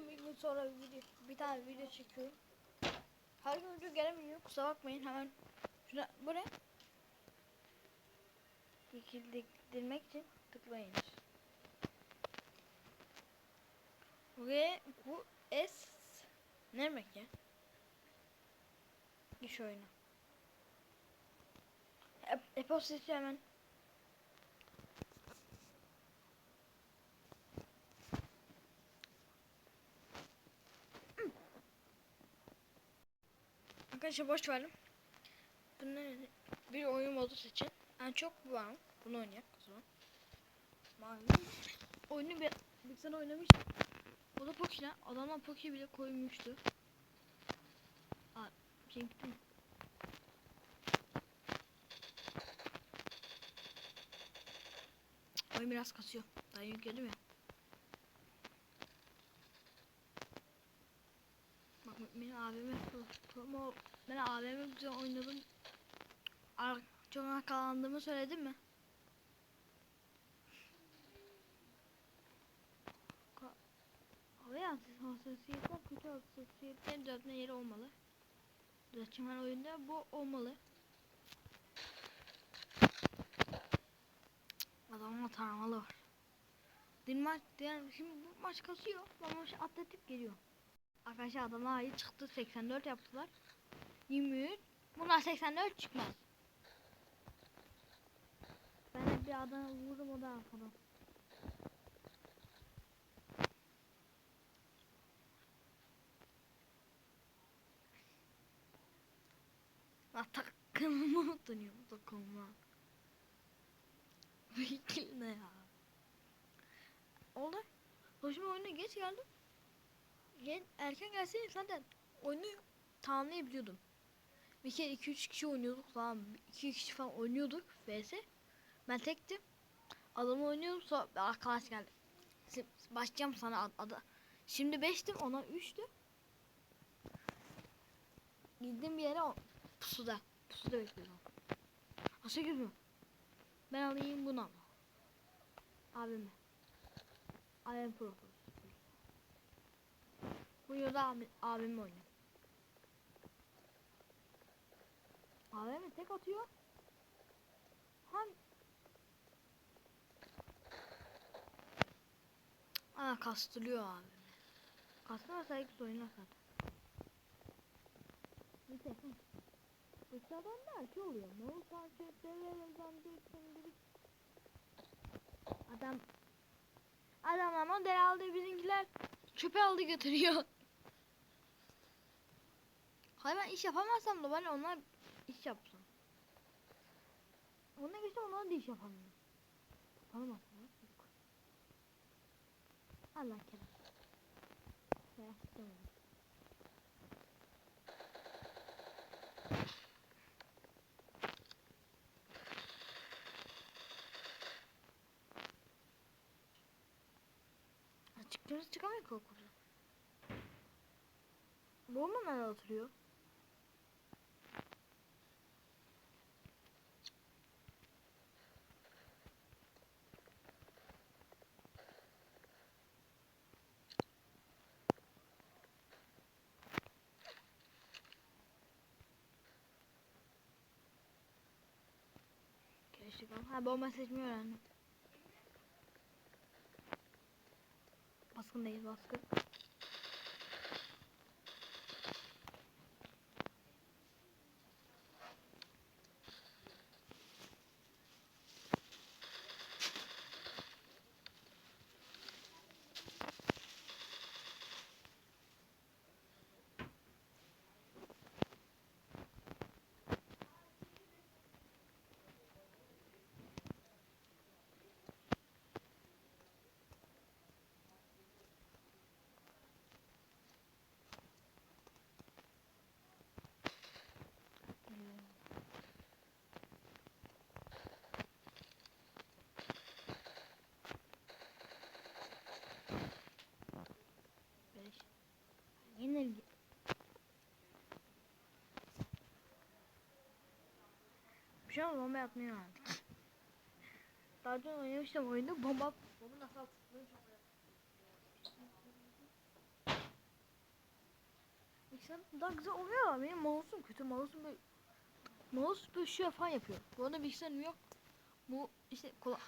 uzun bir gün sonra bir, video, bir tane video çekiyorum. Her gün video gelemiyor. Kusura bakmayın hemen. Şuna buraya. Dikildirmek için tıklayın. Ve bu S ne demek ya? İş oyunu. E e hemen. Arkadaşlar boş verin. Bunlar bir oyun modu seçin. En çok bu var. Bunu oynayak o zaman. Malum. Oyunu bir bilgisayar oynamıştım. O da Poki'ne. Adamlar Poki bile koymuştu. Aa, şey gitti mi? Oyun biraz kasıyor. Daha yükledim ya. Bak abime promo ben abime güzel oynadım. Çok arkalandığımı söyledim mi? Abi hassasiyetler kötü hassasiyetlerin düzeltme yeri olmalı. Düzeltmen oyunda bu olmalı. Adamın taramalı var. Dün maç, diğer, şimdi bu maç kasıyor. Bu maç atletik geliyor. Arkadaşlar adamlar iyi çıktı 84 yaptılar. 23. Bunlar 84 çıkmaz. Ben de bir adama vururum o da arkadan. La takımımı dönüyor bu takımıma. Bu ne ya? Oldu. Hoşuma oyuna geç geldim. Erken gelseydim zaten oyunu tamamlayabiliyordum. Bir kere 2-3 kişi oynuyorduk falan. 2 kişi falan oynuyorduk vs. Ben tektim. Adamı oynuyordum sonra arkadaş geldi. Başlayacağım sana ad. Şimdi 5'tim ona 3'tü. Gittim bir yere pusuda. Pusuda bekliyorum. Aşağı girmiyor. Ben alayım bunu ama. Abime. Abim pro. Bu yolda abi, abim oynuyor. Abim tek atıyor. Hem Aa kastırıyor abi. Kastırmasa ilk oynar zaten. Neyse. hı. Dışarıdan da erkeği oluyor. Ne oldu takip şimdilik. Adam Adam ama aldı bizimkiler çöpe aldı götürüyor. Hayır ben iş yapamazsam da ben onlar iş yapsam. Ona geçtim onlar da iş yapamıyor. Yapamaz mı? Yok. Allah kerem. Ya, tamam. Açıkçası çıkamıyor ki okulda. Bu nerede oturuyor? Keşke Ha bomba seçmeyi öğrendim. Baskın değil baskın. Beş. Yine bir- Bir şey olmaz bomba atmıyor artık. Daha önce oynamıştım oyunu bomba bomba nasıl atılır çok bilgisayar daha güzel oluyor ama benim mouse'um kötü. Mouse'um böyle mouse böyle şu falan yapıyor. Bu arada bilgisayarım yok. Bu işte kola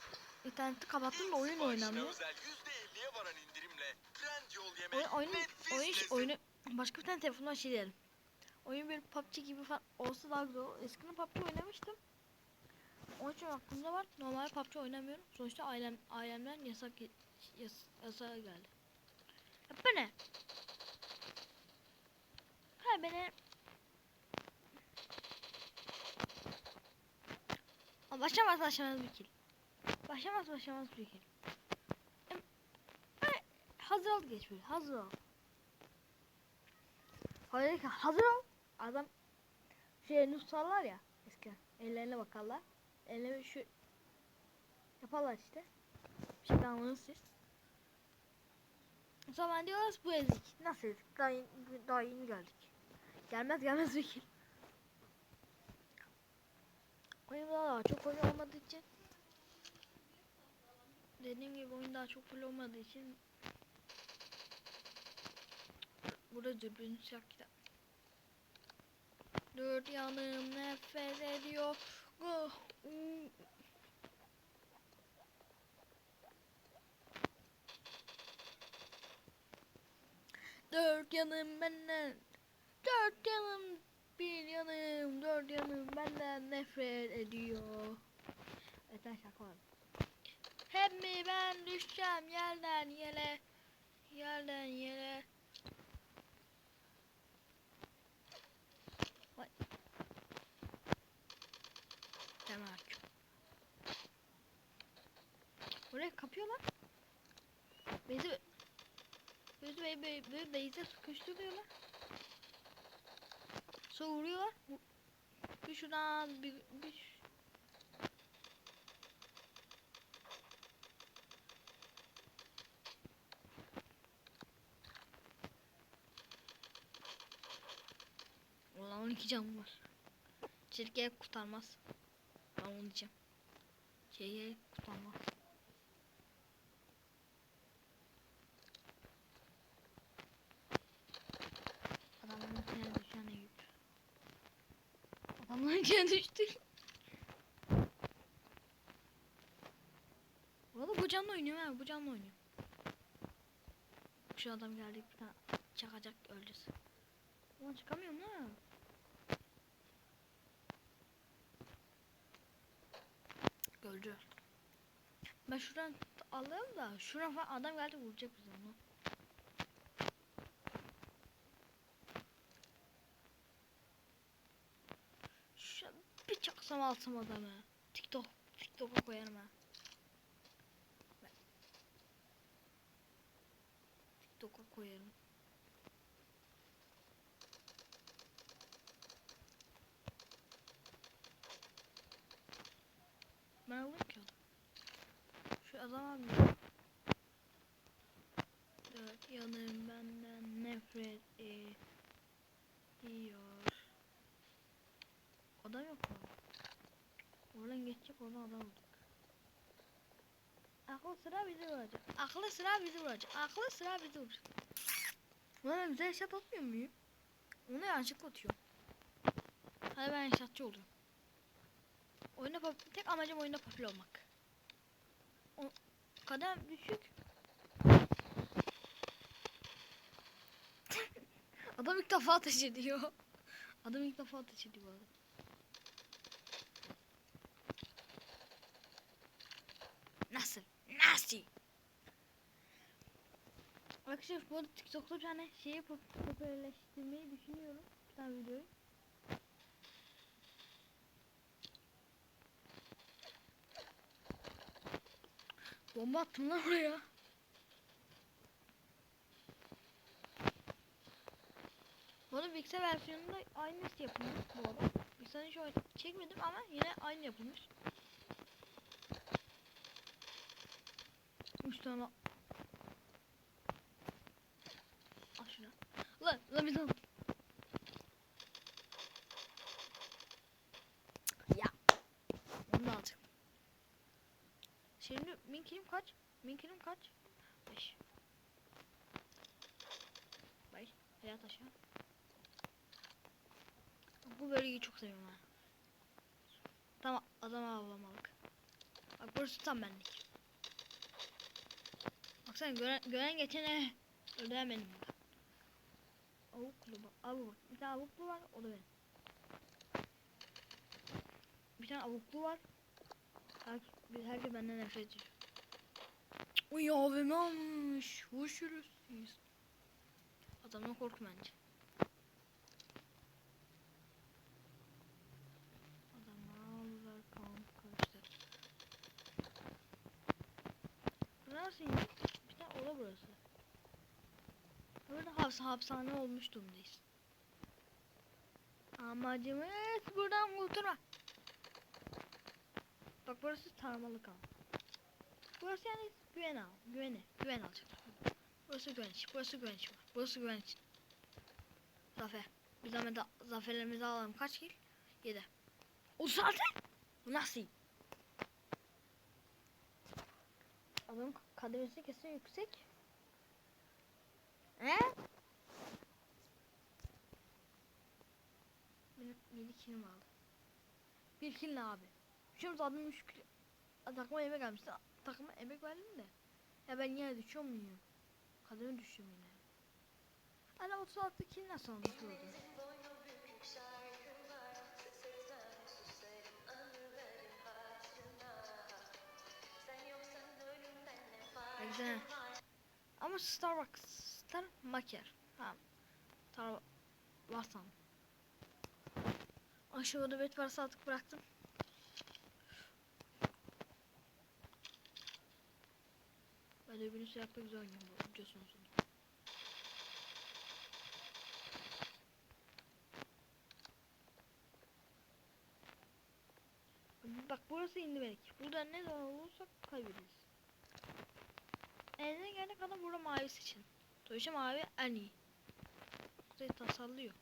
interneti kapattım da oyun oynamıyor. özel %50'ye varan indirimle Trendyol Oyun, yemek oyun, oyun, lezzet. oyunu başka bir tane telefondan şey diyelim. Oyun bir PUBG gibi falan olsa daha güzel olur. Eskiden PUBG oynamıştım. Onun için aklımda var. Normal PUBG oynamıyorum. Sonuçta ailem, ailemden yasak yas, yasağı geldi. Ya bu ne? Ha beni Aa, Başlamaz başlamaz bir kill. Başlamaz başlamaz bir kill. Hazır ol geç böyle hazır ol. Hayır hazır ol. Adam şey nusarlar ya eskiden. Ellerine bakarlar. Ellerine şu yaparlar işte. Bir şey anladınız siz. Zaman diyoruz bu ezik. Nasıl ezik? Daha yeni, daha yeni geldik. Gelmez gelmez bir kill. Oyunda daha çok oyun olmadığı için dediğim gibi oyun daha çok full olmadığı için burada dürbün kitap. Dört yanım nefret ediyor. Dört yanım benden. Dört yanım bir yanım. Dört yanım benden nefret ediyor. Evet ben şaka. Hep mi ben düşeceğim yerden yere. Yerden yere. Vay. Tamam. Buraya kapıyorlar. Bezi Bezi böyle böyle, böyle beyze sıkıştırıyorlar. Sonra vuruyorlar. Bir şuradan bir, bir Ulan 12 canım var. Çirkeğe kurtarmaz. Diyeceğim. Çirkeğe kurtarmaz. Adamların içine düşen Eyüp. Adamların içine düştü. Valla bu canlı oynuyor ha bu canlı oynuyor. Şu adam geldi bir tane çakacak öleceğiz. Ulan çıkamıyorum ha. Öldü. Ben şuradan alayım da şuradan falan adam geldi vuracak bizi onu. Şu bir çaksam alsam adamı. TikTok, TikTok'a koyarım ha. TikTok'a koyarım. Ben alayım ki. Şu adam abi. Dört yanım benden nefret ediyor. Adam yok mu? Oradan geçecek oradan adam olacak. Aklı sıra bizi vuracak. Aklı sıra bizi vuracak. Aklı sıra bizi vuracak. Bana güzel şat atmıyor muyum? Onu yanlışlıkla atıyorum. Hadi ben şatçı oldum. Oyunda tek amacım oyunda popüler olmak. O kadem düşük. Adam ilk defa ateş ediyor. Adam ilk defa ateş ediyor bu. Nasıl? Nasıl? Arkadaşlar bu arada TikTok'ta bir tane şeyi pop- popülerleştirmeyi düşünüyorum. Bir tane videoyu. Bomba attım lan oraya. Bu arada bilgisayar versiyonunda aynısı yapılmış bu arada. Bilgisayarı hiç çekmedim ama yine aynı yapılmış. Üç tane. Al şunu. Lan lan bir daha. Ya. Onu da alacak. Şimdi min kilim kaç? Min kilim kaç? 5. 5. Hayat aşağı. bu bölgeyi çok seviyorum ha. Tam adam avlamalık. Bak burası tam benlik. Baksana gören, gören geçene öldüren benim. burada. Avuklu bak. Abi bak. Bir tane avuklu var. O da benim. Bir tane avuklu var. Herkes, herkes benden nefret ediyor. Uy abim almış. Hoşuruz. Adamdan korkma bence. Adam aldılar kanka işte. Burası yine bir tane oda burası. Böyle haps hapishane olmuş durumdayız. Amacımız buradan kurtulma. Bak burası tarmalık al. Burası yani güven al. Güveni. Güven alacak. Burası güvenç. Burası güvenç. Burası güvenç. Zafer. Hemen da zaferlerimizi alalım. Kaç kill? 7. O zaten. Bu nasıl? Adamın kademesi kesin yüksek. He? Benim 7 killim aldı. 1 kill abi? Düşüyoruz adam 3 kill. Takıma emek gelmişti. Takıma emek verdim de. Ya ben yine düşüyor muyum? Kademe düşüyorum yine. Hala 36 kill nasıl? Ya Güzel. Ama Starbucks, Star Maker. Tamam. Star Watson. Aşağıda bet varsa artık bıraktım. Böyle bir yapmak bu videosunun sonunda. Bak burası indimelik. Burada ne zaman olursak kaybederiz. Eline gelene kadar burada mavi seçin. Sonuçta mavi en iyi. Kuzey tasarlıyor.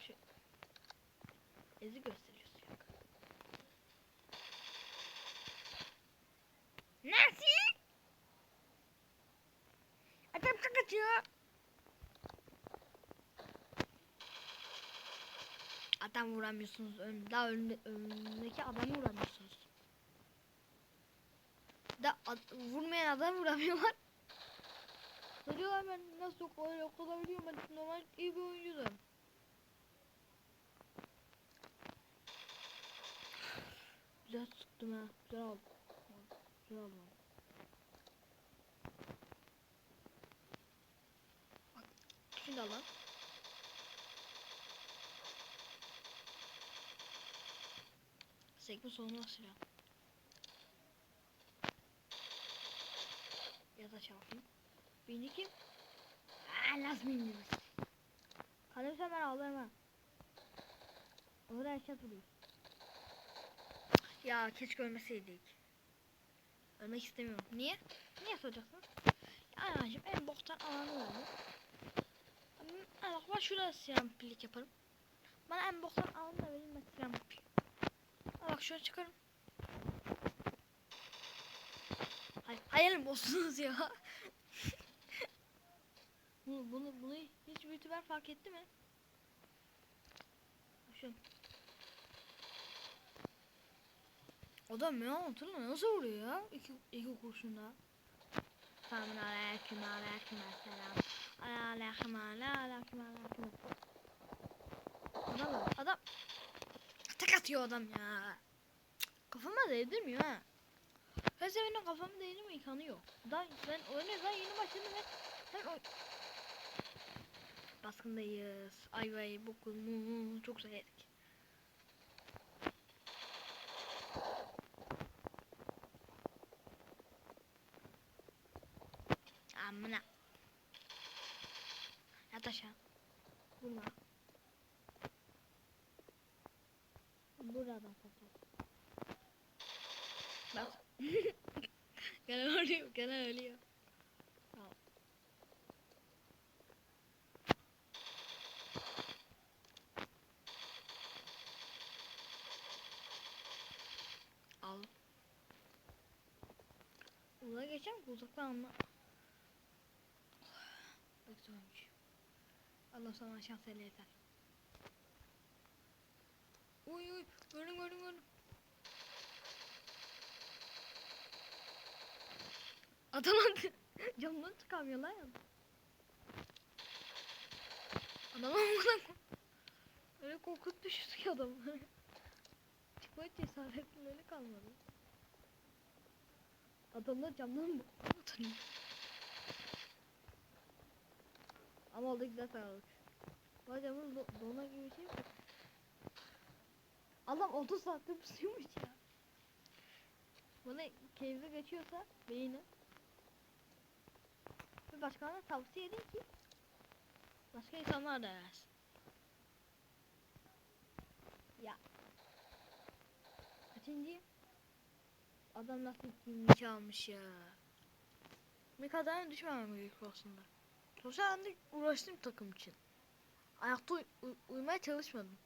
Şu. Ezi gösteriyorsun yak. Nasıl? Kaçıyor. Adam vuramıyorsunuz. Ön, daha önde, önündeki adamı vuramıyorsunuz. Da ad- vurmayan adam vuramıyorlar. Soruyorlar ben nasıl o kadar o kadar biliyorum ben normal iyi bir oyuncuyum. Güzel sıktım ha. Güzel aldım. Güzel aldım. Bak, Şimdi al lan. Sekme sonuna silah. Ya da çarpayım. Beni kim? Aa, nasıl bilmiyoruz. Kalem sen ben aldım ha. Orada erken duruyor. Ya keşke ölmeseydik. Ölmek istemiyorum. Niye? Niye soracaksın? Ya anacığım en boktan alanı oldu. Ha bak ben şurada siyamplik yaparım. Bana en boktan alanı da verin ben siyamplik. Bak şuna çıkarım. Hay hayalim bozsunuz ya. bunu, bunu, bunu hiç YouTuber fark etti mi? Şu. O da ne hatırla nasıl vuruyor ya? İki, iki kurşunla. Selamun aleyküm aleyküm selam. Aleyküm aleyküm aleyküm. Adam, adam tek atıyor adam ya. Kafama değdirmiyor ha. Her seferinde kafamı değdirmiyor yıkanıyor. Daha ben oyuna daha yeni başladım ve ben oy... Baskındayız. Ay vay bokumu çok güzel yedik. Amına. Yat aşağı. Vurma. Buradan patlat. Bak. gene ölüyor, gene ölüyor. Tamam. Al. Uzağa geçeceğim ki uzaktan anla. Sonuncu. Allah sana şans ele yeter. Uy uy gördüm gördüm gördüm. Adam attı. Camdan çıkamıyor lan. Adam amına Öyle korkut düşürdü ki adam. Çıkma cesaretleri kalmadı. Adamlar camdan mı atıyor? Ama oldu güzel sağlık. Vay camın do dona gibi bir şey mi? Adam 30 saattir pusuyormuş ya. Bana keyifli geçiyorsa beğenin. Ve başkalarına tavsiye edin ki başka insanlar da yazsın. Ya. Kaçıncı? Adam nasıl kimlik almış ya. Ne kadar düşmemem gerekiyor aslında. Sosyal anda uğraştım takım için. Ayakta uy- uy- uyumaya çalışmadım.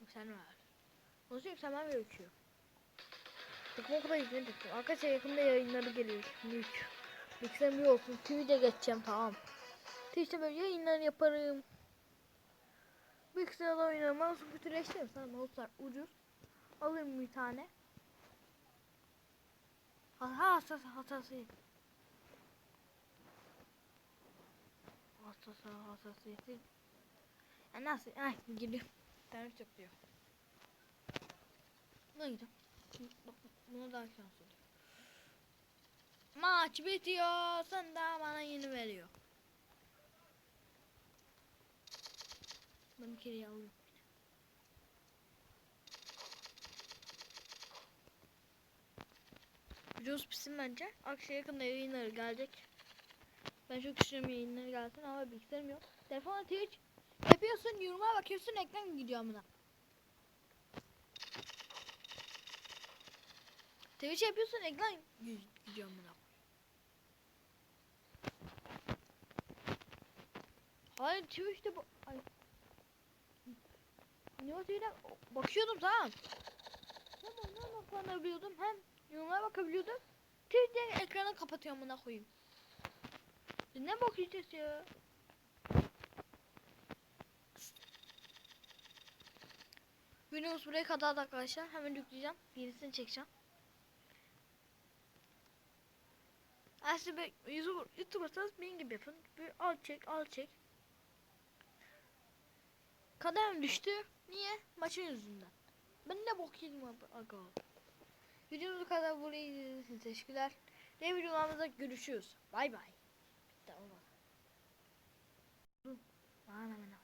Yükselme var. Nasıl yükselmem gerekiyor? Takım o kadar yükselmedim. Arkadaşlar yakında yayınları geliyor. Büyük. Yükselmiyor olsun. Twitch'e geçeceğim tamam. Twitch'te böyle yayınlar yaparım. Bilgisayarda oynarım. Mouse'u bütünleştiririm. Sana mouse'lar ucuz. Alayım bir tane. Ha hassas hassasiyet. Hassas hassasiyeti. Ya nasıl? Ay gidiyorum. Tane çok diyor. Gidiyorum. Bak buna daha şanslı. Maç bitiyor. Sen daha bana yeni veriyor. Ben bir kere alayım. Videosu bitsin bence. Akşam yakında yayınları gelecek. Ben çok istiyorum yayınları gelsin ama bilgisayarım yok. Telefona Twitch yapıyorsun, yoruma bakıyorsun, ekran gidiyor amına. Twitch yapıyorsun, ekran gi- gidiyor amına. Hayır Twitch'te bu... Ay. TV'den bakıyordum tamam. Hem ondan bakabiliyordum hem yorumlara bakabiliyordum. Twitch'te ekranı kapatıyorum amına koyayım. Ne bakacağız ya? Videomuz buraya kadar arkadaşlar. Hemen yükleyeceğim. Yenisini çekeceğim. Aslında YouTuber, YouTuber'sanız benim gibi yapın. Bir al çek al çek. Kaderim düştü. Niye? Maçın yüzünden. Ben ne bok yedim abi. Aga. Videomuzu kadar burayı izlediğiniz için teşekkürler. Ne videolarımızda görüşürüz. Bay bay. Bitti olmadı. Bana bana.